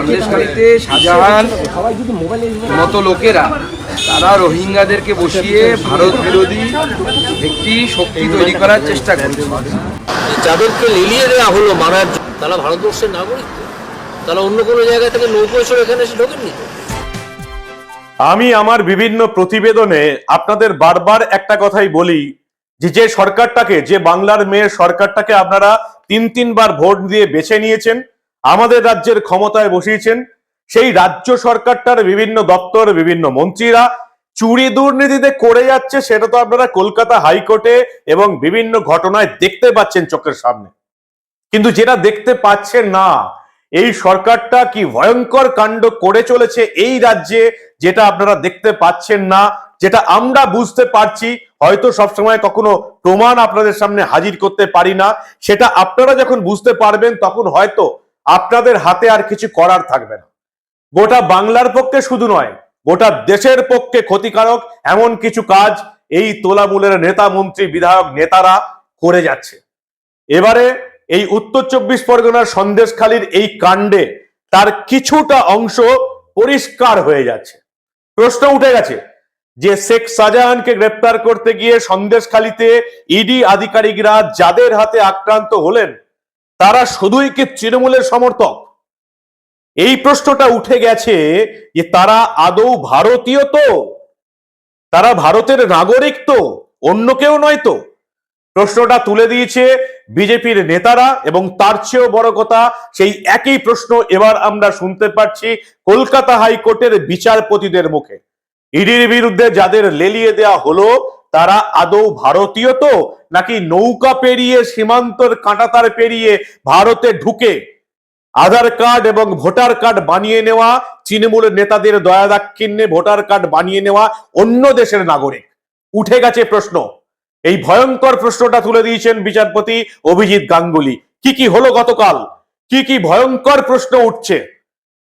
সন্দেশখালীতে শাহজাহান মতো লোকেরা তারা রোহিঙ্গাদেরকে বসিয়ে ভারত বিরোধী একটি শক্তি তৈরি করার চেষ্টা করছে। যাদেরকে লিলিয়ে দেওয়া হলো মারার জন্য তারা ভারতবর্ষের নাগরিক তারা অন্য কোনো জায়গা থেকে নৌকোয় চড়ে এখানে এসে ঢোকেননি আমি আমার বিভিন্ন প্রতিবেদনে আপনাদের বারবার একটা কথাই বলি যে যে সরকারটাকে যে বাংলার মেয়ের সরকারটাকে আপনারা তিন তিনবার ভোট দিয়ে বেছে নিয়েছেন আমাদের রাজ্যের ক্ষমতায় বসিয়েছেন। সেই রাজ্য সরকারটার বিভিন্ন দপ্তর, বিভিন্ন মন্ত্রীরা চুরি দুর্নীতিতে করে যাচ্ছে, সেটা তো আপনারা কলকাতা হাইকোর্টে এবং বিভিন্ন ঘটনায় দেখতে পাচ্ছেন চোখের সামনে। কিন্তু যেটা দেখতে পাচ্ছেন না, এই সরকারটা কি ভয়ঙ্কর কাণ্ড করে চলেছে এই রাজ্যে, যেটা আপনারা দেখতে পাচ্ছেন না, যেটা আমরা বুঝতে পারছি, হয়তো সবসময় কখনো প্রমাণ আপনাদের সামনে হাজির করতে পারি না, সেটা আপনারা যখন বুঝতে পারবেন, তখন হয়তো আপনাদের হাতে আর কিছু করার থাকবে না। গোটা বাংলার পক্ষে শুধু নয়, গোটা দেশের পক্ষে ক্ষতিকারক এমন কিছু কাজ এই তোলামূলের নেতা, মন্ত্রী, বিধায়ক, নেতারা করে যাচ্ছে। এবারে এই উত্তর চব্বিশ পরগনার সন্দেশখালীর এই কাণ্ডে তার কিছুটা অংশ পরিষ্কার হয়ে যাচ্ছে। প্রশ্ন উঠে গেছে যে শেখ শাহজাহানকে গ্রেপ্তার করতে গিয়ে সন্দেশখালীতে ইডি আধিকারিকরা যাদের হাতে আক্রান্ত হলেন তারা শুধুই কি তৃণমূলের সমর্থক? এই প্রশ্নটা উঠে গেছে যে তারা আদৌ ভারতীয় তো? তারা ভারতের নাগরিক তো? অন্য কেউ নয় তো? প্রশ্নটা তুলে দিয়েছে বিজেপির নেতারা এবং তার চেয়েও বড় কথা, সেই একই প্রশ্ন এবার আমরা শুনতে পাচ্ছি কলকাতা হাইকোর্টের বিচারপতিদের মুখে। ইডির বিরুদ্ধে যাদের লেলিয়ে দেয়া হলো তারা আদৌ ভারতীয় তো? নাকি নৌকা পেরিয়ে, সীমান্তর কাঁটাতার পেরিয়ে ভারতে ঢুকে? আধার কার্ড এবং ভোটার কার্ড বানিয়ে নেওয়া তৃণমূলের নেতাদের দয়া দাক্ষিণ্যে ভোটার কার্ড বানিয়ে নেওয়া অন্য দেশের নাগরিক? উঠে গেছে প্রশ্ন। এই ভয়ঙ্কর প্রশ্নটা তুলে দিয়েছেন বিচারপতি অভিজিৎ গাঙ্গুলি। কি কি হলো গতকাল? কি কি ভয়ঙ্কর প্রশ্ন উঠছে?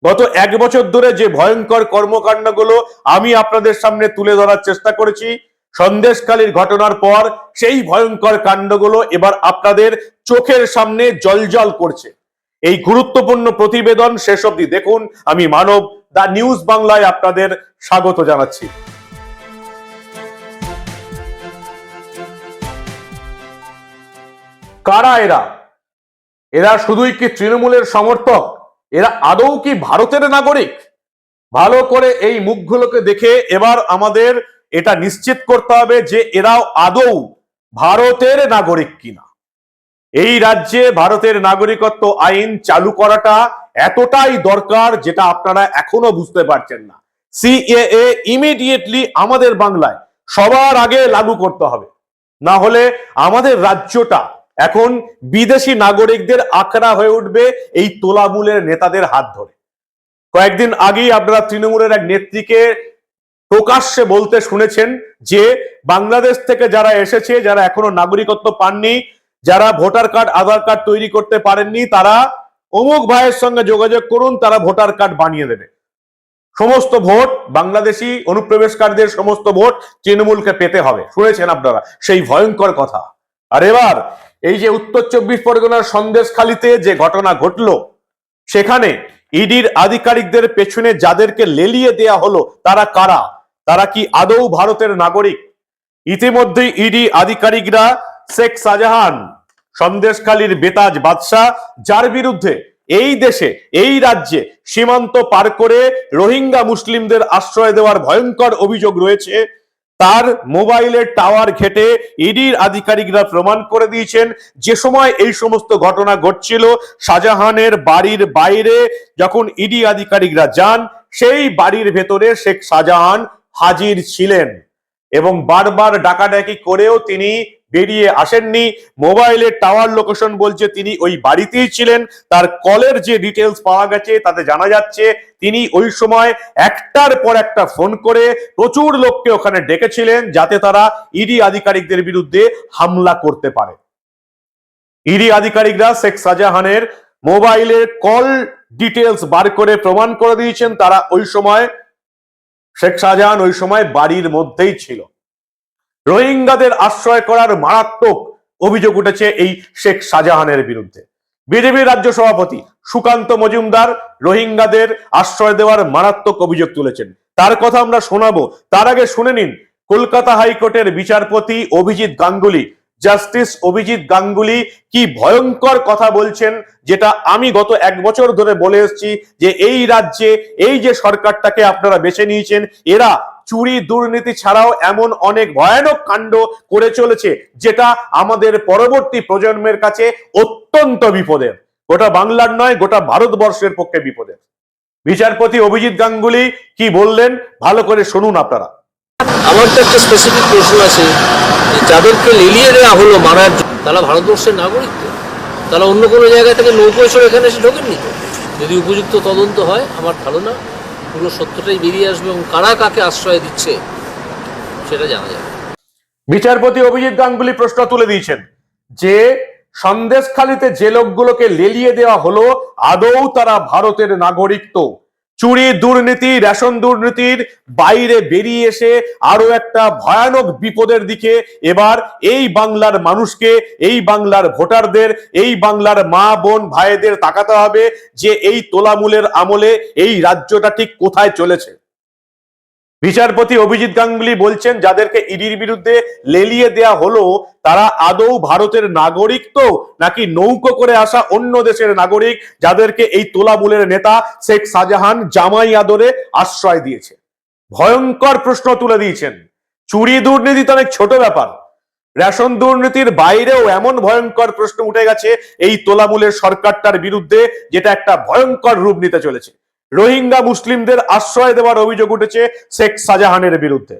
গত এক বছর ধরে যে ভয়ঙ্কর কর্মকাণ্ডগুলো আমি আপনাদের সামনে তুলে ধরার চেষ্টা করেছি সন্দেশকালীর ঘটনার পর সেই ভয়ঙ্কর কাণ্ডগুলো এবার আপনাদের চোখের সামনে জলজল করছে। এই গুরুত্বপূর্ণ প্রতিবেদন শেষ অবধি দেখুন। আমি মানব দা নিউজ বাংলায় আপনাদের স্বাগত জানাচ্ছি। কারা এরা? এরা শুধুই কি তৃণমূলের সমর্থক? এরা আদৌ কি ভারতের নাগরিক? ভালো করে এই মুখগুলোকে দেখে এবার আমাদের এটা নিশ্চিত করতে হবে যে এরাও আদৌ ভারতের নাগরিক কিনা। এই রাজ্যে ভারতের নাগরিকত্ব আইন চালু করাটা এতটাই দরকার যেটা আপনারা এখনও বুঝতে পারছেন না। সিএএ ইমিডিয়েটলি আমাদের বাংলায় সবার আগে লাগু করতে হবে। না হলে আমাদের রাজ্যটা এখন বিদেশি নাগরিকদের আখড়া হয়ে উঠবে এই তোলামূলের নেতাদের হাত ধরে। কয়েকদিন আগেই আপনারা তৃণমূলের এক নেত্রীকে প্রকাশ্যে বলতে শুনেছেন যে বাংলাদেশ থেকে যারা এসেছে, যারা এখনও নাগরিকত্ব পাননি, যারা ভোটার কার্ড, আধার কার্ড তৈরি করতে পারেননি, তারা অমুক ভাইয়ের সঙ্গে যোগাযোগ করুন, তারা ভোটার কার্ড বানিয়ে দেবে। সমস্ত ভোট বাংলাদেশি অনুপ্রবেশকারীদের সমস্ত ভোট তৃণমূলকে পেতে হবে। শুনেছেন আপনারা সেই ভয়ঙ্কর কথা। আর এবার এই যে উত্তর চব্বিশ পরগনার সন্দেশখালিতে যে ঘটনা ঘটলো, সেখানে ইডির আধিকারিকদের পেছনে যাদেরকে লেলিয়ে দেয়া হলো, তারা কারা? তারা কি আদৌ ভারতের নাগরিক? ইতিমধ্যেই ইডি আধিকারিকরা শেখ শাহজাহান, সন্দেশখালীর বেতাজ বাদশাহ, যার বিরুদ্ধে এই দেশে, এই রাজ্যে সীমান্ত পার করে রোহিঙ্গা মুসলিমদের আশ্রয় দেওয়ার ভয়ঙ্কর অভিযোগ রয়েছে, তার মোবাইলের টাওয়ার ঘেটে ইডির আধিকারিকরা প্রমাণ করে দিয়েছেন, যে সময় এই সমস্ত ঘটনা ঘটছিল, শাহজাহানের বাড়ির বাইরে যখন ইডি আধিকারিকরা যান, সেই বাড়ির ভেতরে শেখ শাহজাহান হাজির ছিলেন এবং বারবার ডাকাডাকি করেও তিনি বেরিয়ে আসেননি। মোবাইলের টাওয়ার লোকেশন বলছে তিনি ওই বাড়িতেই ছিলেন। তার কলের যে ডিটেলস পাওয়া গেছে তাতে জানা যাচ্ছে তিনি ওই সময় একটার পর একটা ফোন করে প্রচুর লোককে ওখানে ডেকেছিলেন যাতে তারা ইডি আধিকারিকদের বিরুদ্ধে হামলা করতে পারে। ইডি আধিকারিকরা শেখ শাহজাহানের মোবাইলের কল ডিটেলস বার করে প্রমাণ করে দিয়েছেন। তারা ওই সময় শেখ শাহজাহান ওই সময় বাড়ির মধ্যেই ছিল। রোহিঙ্গাদের আশ্রয় করার মারাত্মক অভিযোগ উঠেছে এই শেখ শাহজাহানের বিরুদ্ধে। বিজেপি রাজ্য সভাপতি সুকান্ত মজুমদার রোহিঙ্গাদের আশ্রয় দেওয়ার মারাত্মক অভিযোগ তুলেছেন। তার কথা আমরা শোনাবো। তার আগে শুনে নিন, কলকাতা হাইকোর্টের বিচারপতি অভিজিৎ গাঙ্গুলি জাস্টিস অভিজিৎ গাঙ্গুলি কি ভয়ঙ্কর কথা বলছেন, যেটা আমি গত এক বছর ধরে বলে এসেছি যে এই রাজ্যে এই যে সরকারটাকে আপনারা বেছে নিয়েছেন, এরা চুরি, দুর্নীতি ছাড়াও এমন অনেক ভয়ানক কাণ্ড করে চলেছে, যেটা আমাদের পরবর্তী প্রজন্মের কাছে অত্যন্ত বিপদের। গোটা বাংলার নয়, গোটা ভারতবর্ষের পক্ষে বিপদের। বিচারপতি অভিজিৎ গাঙ্গুলি কি বললেন, ভালো করে শুনুন আপনারা। আমার তো একটা স্পেসিফিক প্রশ্ন আছে যাদেরকে লিলিয়ে দেওয়া হলো মারার জন্য, তারা ভারতবর্ষের নাগরিক তো। তারা অন্য কোনো জায়গা থেকে নৌকো চড়ে এখানে এসে ঢোকেননি তো। যদি উপযুক্ত তদন্ত হয়, আমার ধারণা পুরো সত্যটাই বেরিয়ে আসবে এবং কারা কাকে আশ্রয় দিচ্ছে, সেটা জানা যাবে। বিচারপতি অভিজিৎ গাঙ্গুলি প্রশ্ন তুলে দিয়েছেন যে, সন্দেশখালিতে যে লোকগুলোকে লেলিয়ে দেওয়া হলো, আদৌ তারা ভারতের নাগরিক তো? চুরি দুর্নীতি, রেশন দুর্নীতির বাইরে বেরিয়ে এসে আরও একটা ভয়ানক বিপদের দিকে এবার এই বাংলার মানুষকে, এই বাংলার ভোটারদের, এই বাংলার মা, বোন, ভাইদের তাকাতে হবে যে এই তোলামূলের আমলে এই রাজ্যটা ঠিক কোথায় চলেছে। বিচারপতি অভিজিৎ গাঙ্গুলি বলছেন, যাদেরকে ইডির বিরুদ্ধে লেলিয়ে দেয়া হলো, তারা আদৌ ভারতের নাগরিক তো? নাকি নৌকো করে আসা অন্য দেশের নাগরিক যাদেরকে এই তোলামূলের নেতা শেখ শাহজাহান জামাই আদরে আশ্রয় দিয়েছে? ভয়ঙ্কর প্রশ্ন তুলে দিয়েছেন। চুরি দুর্নীতি তো অনেক ছোট ব্যাপার। রেশন দুর্নীতির বাইরেও এমন ভয়ঙ্কর প্রশ্ন উঠে গেছে, এই তোলামূলের সরকারটার বিরুদ্ধে, যেটা একটা ভয়ঙ্কর রূপ নিতে চলেছে। রোহিঙ্গা মুসলিমদের আশ্রয় দেওয়ার অভিযোগ উঠেছে শেখ শাহজাহানের বিরুদ্ধে।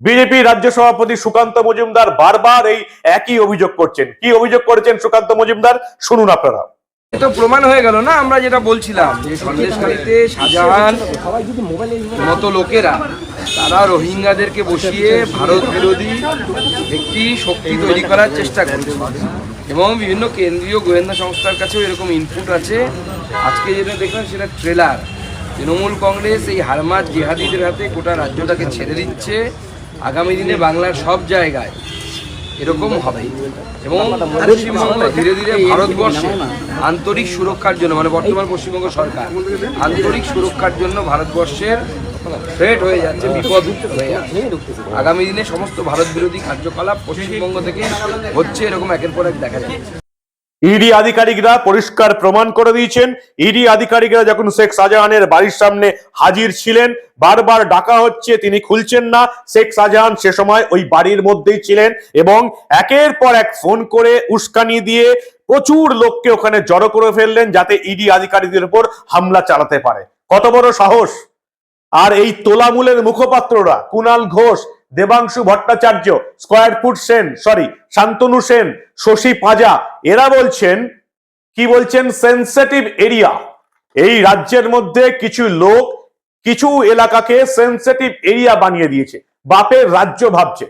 বিজেপি রাজ্য সভাপতি সুকান্ত মজুমদার বারবার এই একই অভিযোগ করছেন। কি অভিযোগ করেছেন সুকান্ত মজুমদার? শুনুন আপনারা। এটা প্রমাণ হয়ে গেল না, আমরা যেটা বলছিলাম যে সন্দেশখালীতে শাহজাহান মতো লোকেরা, তারা রোহিঙ্গাদেরকে বসিয়ে ভারত বিরোধী একটি শক্তি তৈরি করার চেষ্টা করছে। এবং বিভিন্ন কেন্দ্রীয় গোয়েন্দা সংস্থার কাছেও এরকম ইনপুট আছে। আজকে যেটা দেখলাম সেটা ট্রেলার তৃণমূল কংগ্রেস এই হারমাত জেহাদিদের হাতে গোটা রাজ্যটাকে ছেড়ে দিচ্ছে। আগামী দিনে বাংলার সব জায়গায় এরকম হবে এবং পশ্চিমবঙ্গে ধীরে ধীরে ভারতবর্ষে আন্তরিক সুরক্ষার জন্য মানে বর্তমান পশ্চিমবঙ্গ সরকার আন্তরিক সুরক্ষার জন্য ভারতবর্ষের থ্রেট হয়ে যাচ্ছে বিপদ হয়ে যাচ্ছে। আগামী দিনে সমস্ত ভারত বিরোধী কার্যকলাপ পশ্চিমবঙ্গ থেকে হচ্ছে এরকম একের পর এক দেখা যাচ্ছে। ইডি আধিকারিকরা পরিষ্কার প্রমাণ করে দিয়েছেন। ইডি আধিকারিকরা যখন শেখ শাহজাহানের বাড়ির সামনে হাজির ছিলেন, বারবার ডাকা হচ্ছে, তিনি খুলছেন না। শেখ শাহজাহান সে সময় ওই বাড়ির মধ্যেই ছিলেন এবং একের পর এক ফোন করে উস্কানি দিয়ে প্রচুর লোককে ওখানে জড়ো করে ফেললেন যাতে ইডি আধিকারিকদের উপর হামলা চালাতে পারে। কত বড় সাহস! আর এই তোলামূলের মুখপাত্ররা, Kunal Ghosh Debangshu Bhattacharya, square foot Sen sorry Shantanu Sen, Shashi Panja, এরা বলছেন, কি বলছেন সেন্সেটিভ এরিয়া এই রাজ্যের মধ্যে কিছু লোক কিছু এলাকাকে সেন্সেটিভ এরিয়া বানিয়ে দিয়েছে। বাপের রাজ্য ভাবছে।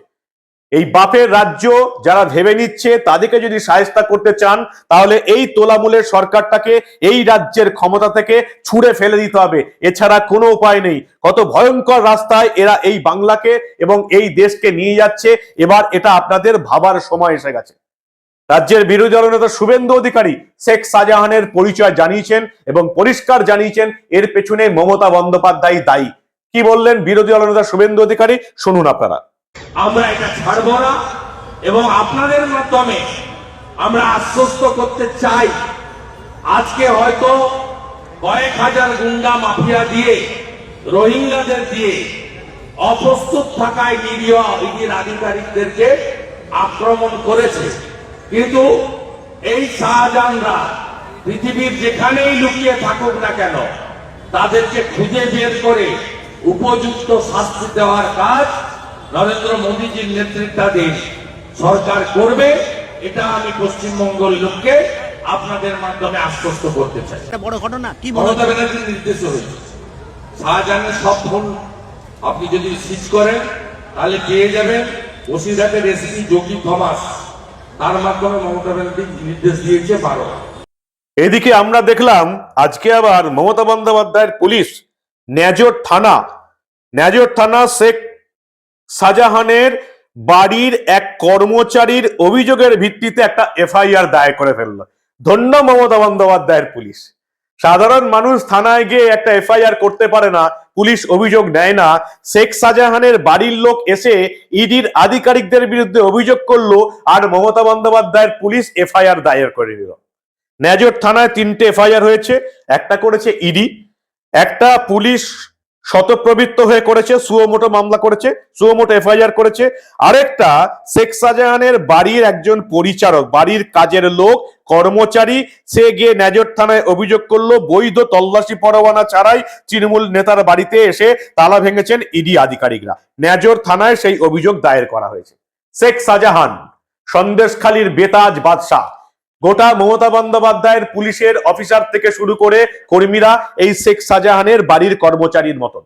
এই বাপের রাজ্য যারা ভেবে নিচ্ছে, তাদেরকে যদি সাহেস্তা করতে চান, তাহলে এই তোলামূলের সরকারটাকে এই রাজ্যের ক্ষমতা থেকে ছুঁড়ে ফেলে দিতে হবে। এছাড়া কোনো উপায় নেই। কত ভয়ঙ্কর রাস্তায় এরা এই বাংলাকে এবং এই দেশকে নিয়ে যাচ্ছে। এবার এটা আপনাদের ভাবার সময় এসে গেছে। রাজ্যের বিরোধী দলনেতা শুভেন্দু অধিকারী শেখ শাহজাহানের পরিচয় জানিয়েছেন এবং পরিষ্কার জানিয়েছেন, এর পেছনে মমতা বন্দ্যোপাধ্যায় দায়ী। কি বললেন বিরোধী দলনেতা শুভেন্দু অধিকারী? শুনুন আপনারা। আমরা এটা ছাড়বো না, এবং আপনাদের মাধ্যমে আমরা আশ্বস্ত করতে চাই, আজকে হয়তো কয়েক হাজার গুন্ডা মাফিয়া দিয়ে, রোহিঙ্গাদের দিয়ে অপ্রস্তুত থাকায় নিরীহ আধিকারিকদেরকে আক্রমণ করেছে। কিন্তু এই শাহজাহানরা পৃথিবীর যেখানেই লুকিয়ে থাকুক না কেন, তাদেরকে খুঁজে বের করে উপযুক্ত শাস্তি দেওয়ার কাজ নরেন্দ্র মোদীজির নেতৃত্বাধীন সরকার করবে এটা আমি পশ্চিমবঙ্গের লোককে আপনাদের মাধ্যমে আশ্বস্ত করতে চাই। বড় ঘটনা কি মমতা ব্যানার্জির নির্দেশ হয়েছে শাহজাহানের সব ফোন আপনি যদি সিজ করেন তাহলে পেয়ে যাবেন বসিরহাটের এসপি যোগী থমাস। তার মাধ্যমে মমতা ব্যানার্জি নির্দেশ দিয়েছে বারো। এদিকে আমরা দেখলাম আজকে আবার মমতা বন্দ্যোপাধ্যায়ের পুলিশ ন্যাজর থানা ন্যাজর থানা শেখ শাহজাহানের বাড়ির এক কর্মচারীর অভিযোগের ভিত্তিতে একটা এফআইআর দায়ের করে ফেলল। ধন্য মমতা বন্দ্যোপাধ্যায়ের পুলিশ। সাধারণ মানুষ থানায় গিয়ে একটা এফআইআর করতে পারে না, পুলিশ অভিযোগ নেয় না। শেখ শাহজাহানের বাড়ির লোক এসে ইডির আধিকারিকদের বিরুদ্ধে অভিযোগ করল আর মমতা বন্দ্যোপাধ্যায়ের পুলিশ এফআইআর দায়ের করে দিল ন্যাজর থানায় তিনটে এফআইআর হয়েছে, একটা করেছে ইডি, একটা পুলিশ শতপ্রবৃত্ত হয়ে করেছে সুয়োমোটো মামলা করেছে সুয়োমোটো এফআইআর করেছে। আরেকটা, শেখ শাহজাহানের বাড়ির একজন পরিচারক, বাড়ির কাজের লোক, কর্মচারী, সে গিয়ে ন্যাজর থানায় অভিযোগ করল, বৈধ তল্লাশি পরোয়ানা ছাড়াই তৃণমূল নেতার বাড়িতে এসে তালা ভেঙেছেন ইডি আধিকারিকরা। ন্যাজর থানায় সেই অভিযোগ দায়ের করা হয়েছে। শেখ শাহজাহান, সন্দেশখালীর বেতাজ বাদশাহ গোটা মমতা বন্দ্যোপাধ্যায়ের পুলিশের অফিসার থেকে শুরু করে কর্মীরা এই শেখ শাহজাহানের বাড়ির কর্মচারীর মতন।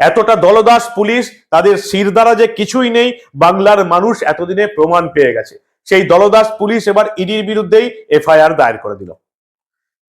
এতটা দলদাস পুলিশ, তাদের শির দ্বারা যে কিছুই নেই, বাংলার মানুষ এতদিনে প্রমাণ পেয়ে গেছে। সেই দলদাস পুলিশ এবার ইডির বিরুদ্ধেই এফআইআর দায়ের করে দিল।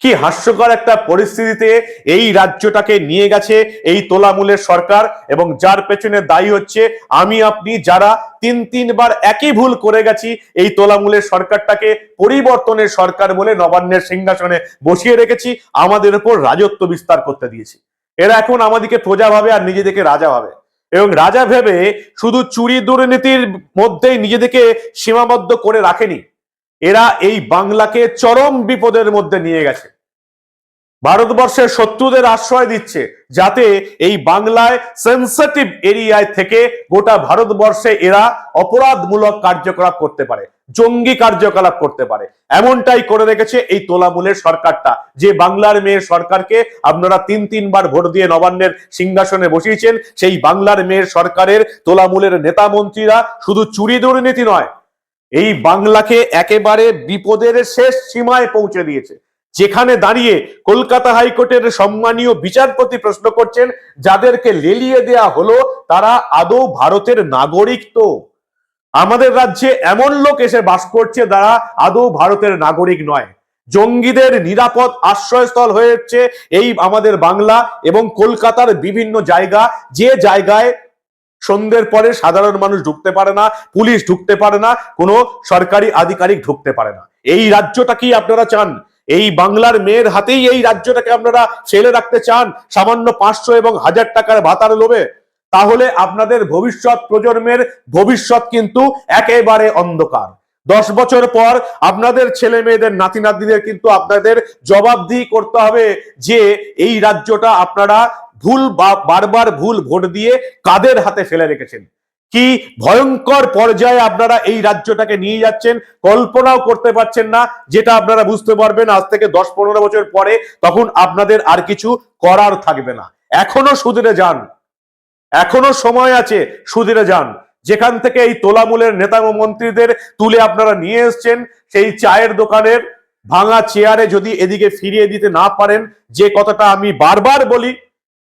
কি হাস্যকর একটা পরিস্থিতিতে এই রাজ্যটাকে নিয়ে গেছে এই তোলামূলের সরকার এবং যার পেছনে দায়ী হচ্ছে আমি, আপনি যারা তিন, তিনবার একই ভুল করে গেছি, এই তোলামূলের সরকারটাকে পরিবর্তনের সরকার বলে নবান্নের সিংহাসনে বসিয়ে রেখেছি, আমাদের উপর রাজত্ব বিস্তার করতে দিয়েছি। এরা এখন আমাদেরকে প্রজা ভাবে আর নিজেদেরকে রাজা ভাবে। এবং রাজা ভেবে শুধু চুরি দুর্নীতির মধ্যেই নিজেদেরকে সীমাবদ্ধ করে রাখেনি। এরা এই বাংলাকে চরম বিপদের মধ্যে নিয়ে গেছে। ভারতবর্ষের শত্রুদের আশ্রয় দিচ্ছে যাতে এই বাংলায় সেন্সিটিভ এরিয়ায় থেকে গোটা ভারতবর্ষে এরা অপরাধমূলক কার্যকলাপ করতে পারে, জঙ্গি কার্যকলাপ করতে পারে। এমনটাই করে রেখেছে এই তোলামূলের সরকারটা, যে বাংলার মেয়ের সরকারকে আপনারা তিন তিনবার ভোট দিয়ে নবান্নের সিংহাসনে বসিয়েছেন, সেই বাংলার মেয়ের সরকারের তোলামূলের নেতা মন্ত্রীরা শুধু চুরি দুর্নীতি নয় এই বাংলাকে একেবারে বিপদের শেষ সীমায় পৌঁছে দিয়েছে। যেখানে দাঁড়িয়ে কলকাতা হাইকোর্টের সম্মানীয় বিচারপতি প্রশ্ন করছেন, যাদেরকে লেলিয়ে দেয়া হলো তারা আদৌ ভারতের নাগরিক তো? আমাদের রাজ্যে এমন লোক এসে বাস করছে যারা আদৌ ভারতের নাগরিক নয়। জঙ্গিদের নিরাপদ আশ্রয়স্থল হয়েছে এই আমাদের বাংলা এবং কলকাতার বিভিন্ন জায়গা। যে জায়গায় সন্ধ্যের পরে সাধারণ মানুষ ঢুকতে পারে না, পুলিশ ঢুকতে পারে না, কোনো সরকারি আধিকারিক ঢুকতে পারে না। এই রাজ্যটা কি আপনারা চান? এই বাংলার মেয়ের হাতেই এই রাজ্যটাকে আপনারা ফেলে রাখতে চান, সামান্য পাঁচশো এবং হাজার টাকার ভাতার লোভে? তাহলে আপনাদের ভবিষ্যৎ প্রজন্মের ভবিষ্যৎ কিন্তু একেবারে অন্ধকার। দশ বছর পর আপনাদের ছেলে মেয়েদের, নাতি নাতিদের কিন্তু আপনাদের জবাবদিহি করতে হবে যে এই রাজ্যটা আপনারা ভুল বারবার ভুল ভোট দিয়ে কাদের হাতে ফেলে রেখেছেন? কি ভয়ঙ্কর পর্যায়ে আপনারা এই রাজ্যটাকে নিয়ে যাচ্ছেন? কল্পনাও করতে পারছেন না, যেটা আপনারা বুঝতে পারবেন আজ থেকে দশ পনেরো বছর পরে তখন আপনাদের আর কিছু করার থাকবে না। এখনও সুদিরে যান। এখনও সময় আছে সুদিরে যান। যেখান থেকে এই তোলামূলের নেতা মন্ত্রীদের তুলে আপনারা নিয়ে এসছেন, সেই চায়ের দোকানের ভাঙা চেয়ারে যদি এদিকে ফিরিয়ে দিতে না পারেন, যে কথাটা আমি বারবার বলি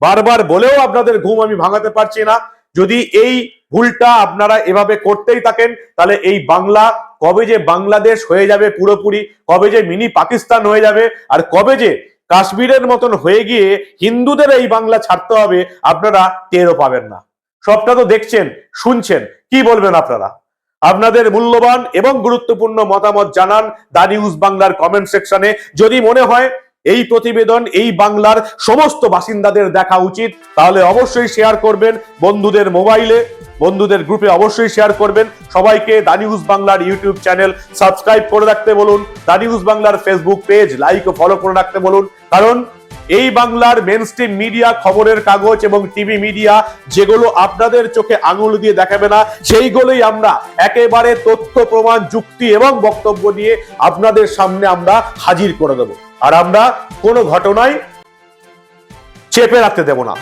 বারবার বলেও আপনাদের ঘুম আমি ভাঙাতে পারছি না। যদি এই ভুলটা আপনারা এভাবে করতেই থাকেন, তাহলে এই বাংলা কবে যে বাংলাদেশ হয়ে যাবে পুরোপুরি, কবে যে মিনি পাকিস্তান হয়ে যাবে, আর কবে যে কাশ্মীরের মতন হয়ে গিয়ে হিন্দুদের এই বাংলা ছাড়তে হবে, আপনারা টেরও পাবেন না। সবটা তো দেখছেন, শুনছেন, কি বলবেন আপনারা? আপনাদের মূল্যবান এবং গুরুত্বপূর্ণ মতামত জানান দা নিউজ বাংলার কমেন্ট সেকশনে। যদি মনে হয় এই প্রতিবেদন, এই বাংলার সমস্ত বাসিন্দাদের দেখা উচিত। তাহলে অবশ্যই শেয়ার করবেন বন্ধুদের মোবাইলে বন্ধুদের গ্রুপে অবশ্যই শেয়ার করবেন। সবাইকে দা নিউজ বাংলার ইউটিউব চ্যানেল সাবস্ক্রাইব করে রাখতে বলুন। দা নিউজ বাংলার ফেসবুক পেজ লাইক ও ফলো করে রাখতে বলুন। কারণ এই বাংলার মেন মিডিয়া খবরের কাগজ এবং টিভি মিডিয়া যেগুলো আপনাদের চোখে আঙুল দিয়ে দেখাবে না, সেইগুলোই আমরা একেবারে তথ্য, প্রমাণ, যুক্তি এবং বক্তব্য নিয়ে আপনাদের সামনে আমরা হাজির করে দেব। আর আমরা কোনো ঘটনায় চেপে রাখতে দেব না।